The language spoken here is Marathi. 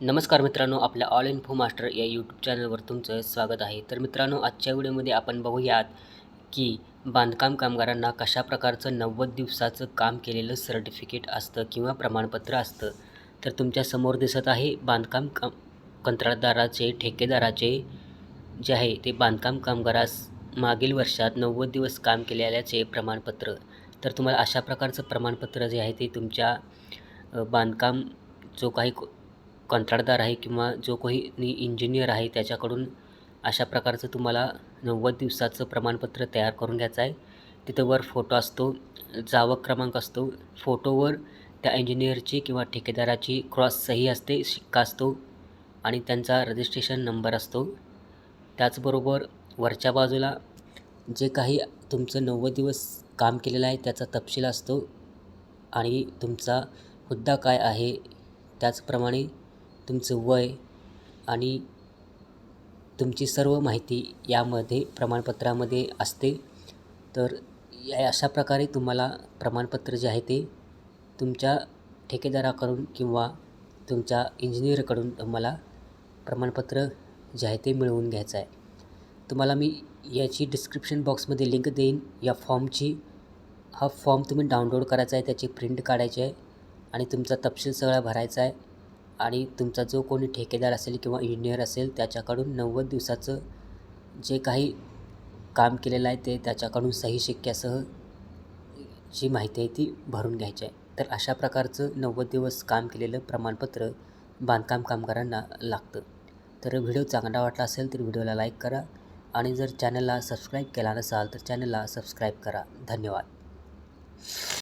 नमस्कार मित्रांनो आपल्या ऑल इन्फो मास्टर या यूट्यूब चॅनलवर तुमचं स्वागत आहे. तर मित्रांनो आजच्या व्हिडिओमध्ये आपण बघूयात की बांधकाम कामगारांना कशा प्रकारचं नव्वद दिवसाचं काम केलेलं सर्टिफिकेट असतं किंवा प्रमाणपत्र असतं. तर तुमच्यासमोर दिसत आहे बांधकाम काम कंत्राटदाराचे ठेकेदाराचे जे आहे ते बांधकाम कामगारास मागील वर्षात नव्वद दिवस काम केलेल्याचे प्रमाणपत्र. तर तुम्हाला अशा प्रकारचं प्रमाणपत्र जे आहे ते तुमच्या बांधकाम जो काही कंत्राटदार आहे किंवा जो कोणी इंजिनियर आहे त्याच्याकडून अशा प्रकारचं तुम्हाला नव्वद दिवसाचं प्रमाणपत्र तयार करून घ्यायचं आहे. तिथं वर फोटो असतो जावक क्रमांक असतो. फोटोवर त्या इंजिनियरची किंवा ठेकेदाराची क्रॉस सही असते शिक्का असतो आणि त्यांचा रजिस्ट्रेशन नंबर असतो. त्याचबरोबर वरच्या बाजूला जे काही तुमचं नव्वद दिवस काम केलेलं आहे त्याचा तपशील असतो आणि तुमचा हुद्दा काय आहे त्याचप्रमाणे तुमचं वय आणि तुमची सर्व माहिती यामध्ये प्रमाणपत्रामध्ये असते. तर या अशा प्रकारे तुम्हाला प्रमाणपत्र जे आहे ते तुमच्या ठेकेदाराकडून किंवा तुमच्या इंजिनियरकडून तुम्हाला प्रमाणपत्र जे आहे ते मिळवून घ्यायचं आहे. तुम्हाला मी याची डिस्क्रिप्शन बॉक्समध्ये लिंक देईन. या फॉर्मची हा फॉर्म तुम्ही डाउनलोड करायचा आहे त्याची प्रिंट काढायची आहे आणि तुमचा तपशील सगळा भरायचा आहे. आणि तुमचा जो कोणी ठेकेदार असेल किंवा इंजिनियर असेल त्याच्याकडून नव्वद दिवसाचं जे काही काम केलेलं आहे ते त्याच्याकडून सही शिक्क्यासह जी माहिती आहे ती भरून घ्यायची आहे. तर अशा प्रकारचं नव्वद दिवस काम केलेलं प्रमाणपत्र बांधकाम कामगारांना लागतं. तर व्हिडिओ चांगला वाटला असेल तर व्हिडिओला लाईक करा आणि जर चॅनलला सबस्क्राईब केला नसाल तर चॅनलला सबस्क्राईब करा. धन्यवाद.